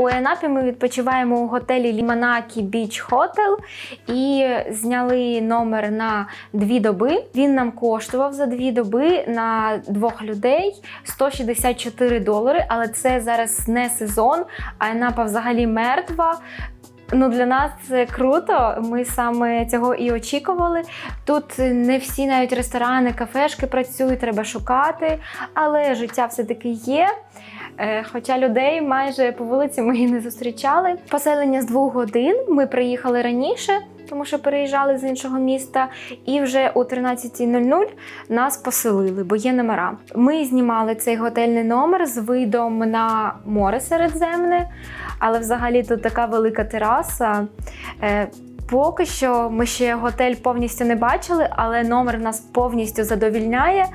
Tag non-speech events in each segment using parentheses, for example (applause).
У Енапі ми відпочиваємо у готелі Ліманакі Біч Хотел і зняли номер на дві доби. Він нам коштував за дві доби на двох людей 164 долари. Але це зараз не сезон, а Енапа взагалі мертва. Ну, для нас це круто. Ми саме цього і очікували. Тут не всі навіть ресторани, кафешки працюють, треба шукати, але життя все-таки є. Е, Хоча людей майже по вулиці ми і не зустрічали. Поселення з двох годин. Ми приїхали раніше, тому що переїжджали з іншого міста, і вже о 13.00 нас поселили, бо є номера. Ми знімали цей готельний номер з видом на море Середземне, але взагалі тут така велика тераса. Е, Поки що ми ще готель повністю не бачили, але номер нас повністю задовільняє.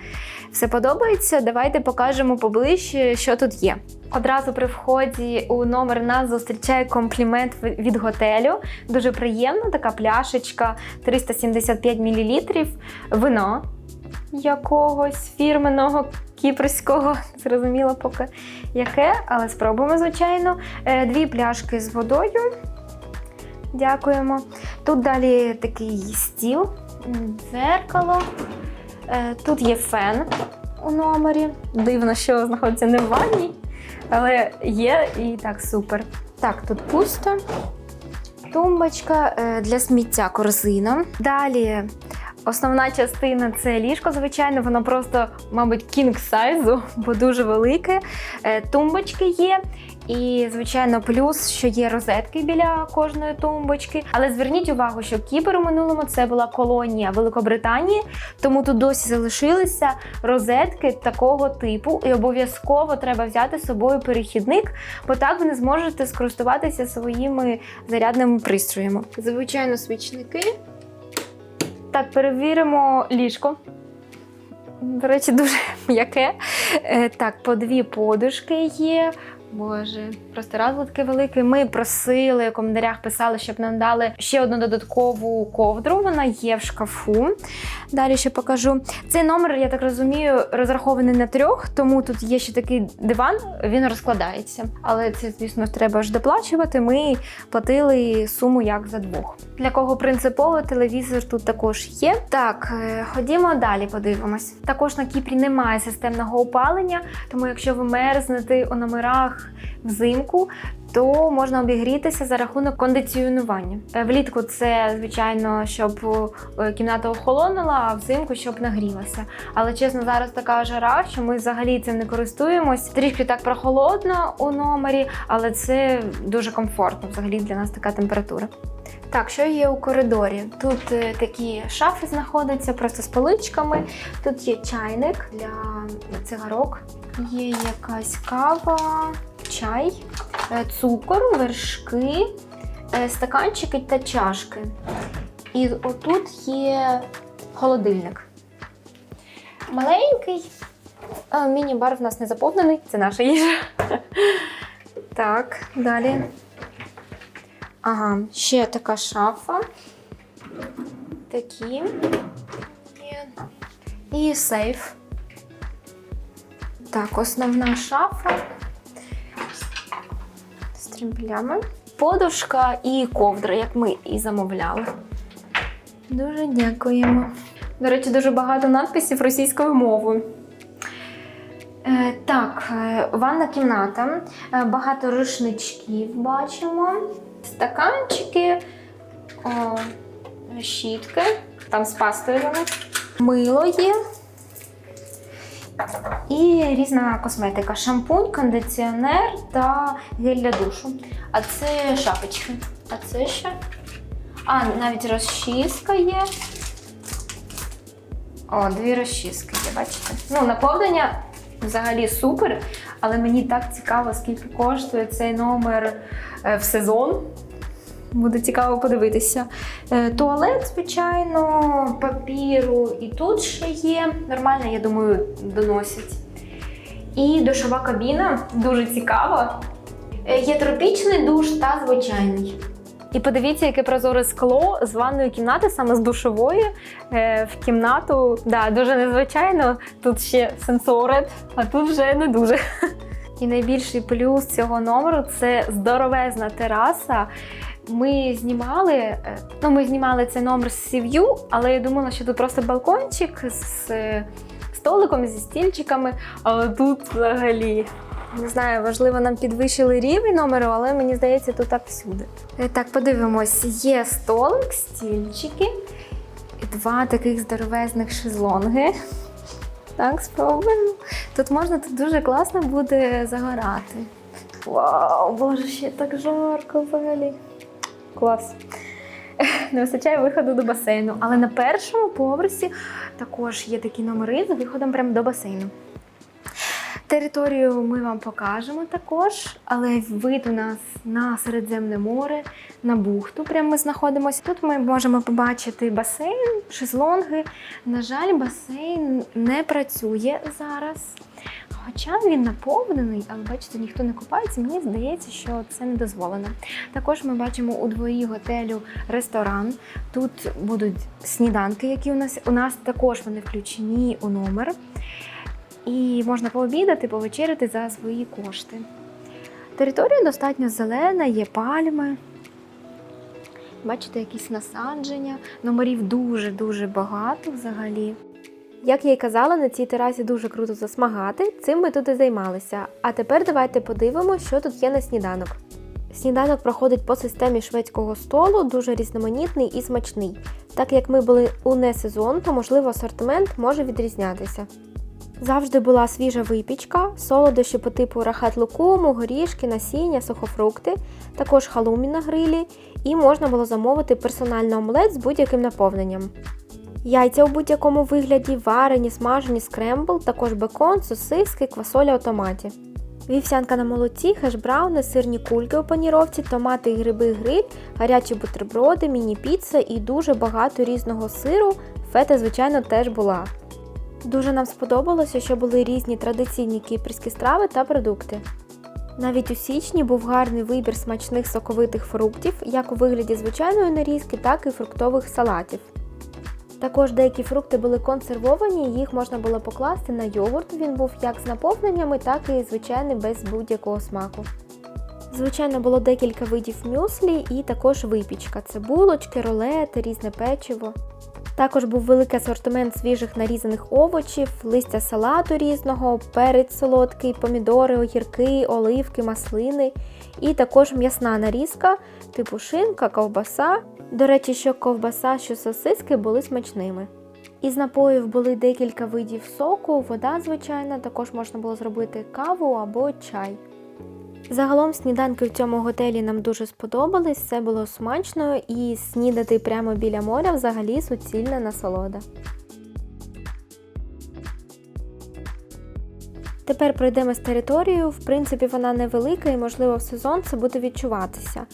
Все подобається. Давайте покажемо поближче, що тут є. Одразу при вході у номер нас зустрічає комплімент від готелю. Дуже приємно, така пляшечка 375 мл вино якогось фірменного кіпрського. (laughs) Зрозуміло поки яке, але спробуємо, звичайно. Е, Дві пляшки з водою. Дякуємо. Тут далі такий стіл, дзеркало. Е, Тут є фен у номері. Дивно, що знаходиться не в ванні, але є і так супер. Так, тут пусто. Тумбочка е, для сміття корзина. Далі основна частина це ліжко, звичайно, воно просто, мабуть, кінг сайзу, бо дуже велике. Е, Тумбочки є. І, звичайно, плюс, що є розетки біля кожної тумбочки. Але зверніть увагу, що Кіпр у минулому це була колонія Великобританії, тому тут досі залишилися розетки такого типу, і обов'язково треба взяти з собою перехідник, бо так ви не зможете скористуватися своїми зарядними пристроями. Звичайно, свічники. Так, перевіримо ліжко. До речі, дуже (laughs) м'яке. Е, Так, по дві подушки є. Боже, просто такий великий. Ми просили у коментарях, писали, щоб нам дали ще одну додаткову ковдру. Вона є в шкафу. Далі ще покажу. Цей номер, я так розумію, розрахований на трьох, тому тут є ще такий диван, він розкладається. Але це, звісно, треба ж доплачувати. Ми платили суму як за двох. Для кого принципово телевізор тут також є. Так, е, ходімо далі, подивимось. Також на Кіпрі немає системного опалення, тому якщо ви мерзнете у номерах взимку, то можна обігрітися за рахунок кондиціонування. Е, Влітку це, звичайно, щоб е, кімната охолонула, а взимку щоб нагрілася. Але чесно, зараз така жара, що ми взагалі цим не користуємось. Трішки так прохолодно у номері, але це дуже комфортно. Взагалі для нас така температура. Так, що є у коридорі? Тут е, такі шафи знаходяться просто з поличками. Тут є чайник для цигарок, є якась кава, чай, е, цукор, вершки, е, стаканчики та чашки. І отут є холодильник. Маленький. Міні-бар в нас не заповнений, це наша їжа. (laughs) Так, далі. Ага, ще така шафа. Такі. І сейф. Так, основна шафа. Тремблями. Подушка і ковдра, як ми і замовляли. Дуже дякуємо. До речі, дуже багато надписів російською мовою. Е, так, е, ванна кімната. Е, багато рушничків бачимо. Стаканчики, о, щітки, там з пастою. Мило є. І різна косметика: шампунь, кондиціонер та гель для душу. А це шапочки. А це що? А, навіть розчіска є. О, дві розчіски є, бачите? Ну, наповнення взагалі супер, але мені так цікаво, скільки коштує цей номер е, в сезон. Буде цікаво подивитися. Е, Туалет, звичайно, папіру і тут ще є. Нормально, я думаю, доносять. І душова кабіна дуже цікава. Е, Є тропічний душ та звичайний. І подивіться, яке прозоре скло з ванної кімнати, саме з душової е, в кімнату. Да, дуже незвичайно. Тут ще сенсоред, а тут вже не дуже. (laughs) І найбільший плюс цього номеру це здоровезна тераса. Ми знімали, е, ну ми знімали цей номер з сів'ю, але я думала, що тут просто балкончик з е, столиком, зі стільчиками. Але тут взагалі. Не знаю, важливо, нам підвищили рівень номеру, але мені здається, тут так всюди. Е, Так, подивимось, є столик, стільчики, і два таких здоровезних шезлонги. Так, спробуємо. Тут можна тут дуже класно буде загорати. Вау, боже, ще так жарко взагалі. Клас. (laughs) Не вистачає виходу до басейну. Але на першому поверсі також є такі номери з виходом прямо до басейну. Територію ми вам покажемо також, але вид у нас на Середземне море, на бухту. Прямо ми знаходимося. Тут ми можемо побачити басейн, шезлонги. На жаль, басейн не працює зараз. Хоча він наповнений, але бачите, ніхто не купається. Мені здається, що це не дозволено. Також ми бачимо у дворі готелю ресторан. Тут будуть сніданки, які у нас у нас також вони включені у номер. І можна пообідати, повечеряти за свої кошти. Територія достатньо зелена, є пальми. Бачите, якісь насадження. Номерів дуже-дуже багато взагалі. Як я й казала, на цій терасі дуже круто засмагати, цим ми тут і займалися. А тепер давайте подивимося, що тут є на сніданок. Сніданок проходить по системі шведського столу, дуже різноманітний і смачний. Так як ми були у несезон, то можливо асортимент може відрізнятися. Завжди була свіжа випічка, солодощі по типу рахат лукуму, горішки, насіння, сухофрукти, також халумі на грилі, і можна було замовити персональний омлет з будь-яким наповненням. Яйця у будь-якому вигляді, варені, смажені, скрембл, також бекон, сосиски, квасоля у томаті. Вівсянка на молоці, хешбрауни, сирні кульки у паніровці, томати і гриби гриль, гарячі бутерброди, міні-піца і дуже багато різного сиру. Фета, звичайно, теж була. Дуже нам сподобалося, що були різні традиційні кіпрські страви та продукти. Навіть у січні був гарний вибір смачних соковитих фруктів, як у вигляді звичайної нарізки, так і фруктових салатів. Також деякі фрукти були консервовані, їх можна було покласти на йогурт. Він був як з наповненнями, так і звичайний без будь-якого смаку. Звичайно, було декілька видів мюслі і також випічка. Це булочки, рулети, різне печиво. Також був великий асортимент свіжих нарізаних овочів, листя салату різного, перець солодкий, помідори, огірки, оливки, маслини і також м'ясна нарізка, типу шинка, ковбаса. До речі, що ковбаса, що сосиски були смачними. Із напоїв були декілька видів соку, вода звичайна, також можна було зробити каву або чай. Загалом сніданки в цьому готелі нам дуже сподобались, все було смачно і снідати прямо біля моря взагалі суцільна насолода. Тепер пройдемо з територією. В принципі, вона невелика і, можливо, в сезон це буде відчуватися.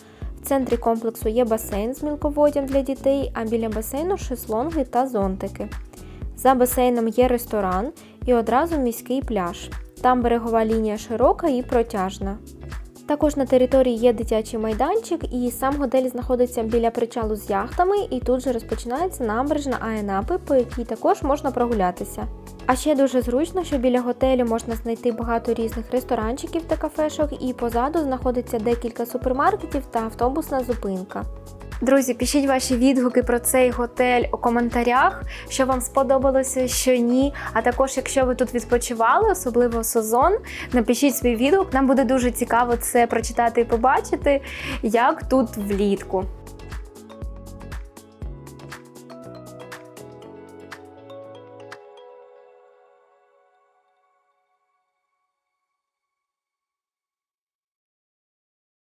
В центрі комплексу є басейн з мілководдям для дітей, а біля басейну шезлонги та зонтики. За басейном є ресторан і одразу міський пляж. Там берегова лінія широка і протяжна. Також на території є дитячий майданчик, і сам готель знаходиться біля причалу з яхтами, і тут же розпочинається набережна Аенапи, по якій також можна прогулятися. А ще дуже зручно, що біля готелю можна знайти багато різних ресторанчиків та кафешок, і позаду знаходиться декілька супермаркетів та автобусна зупинка. Друзі, пишіть ваші відгуки про цей готель у коментарях, що вам сподобалося, що ні. А також, якщо ви тут відпочивали, особливо сезон, напишіть свій відгук. Нам буде дуже цікаво це прочитати і побачити, як тут влітку.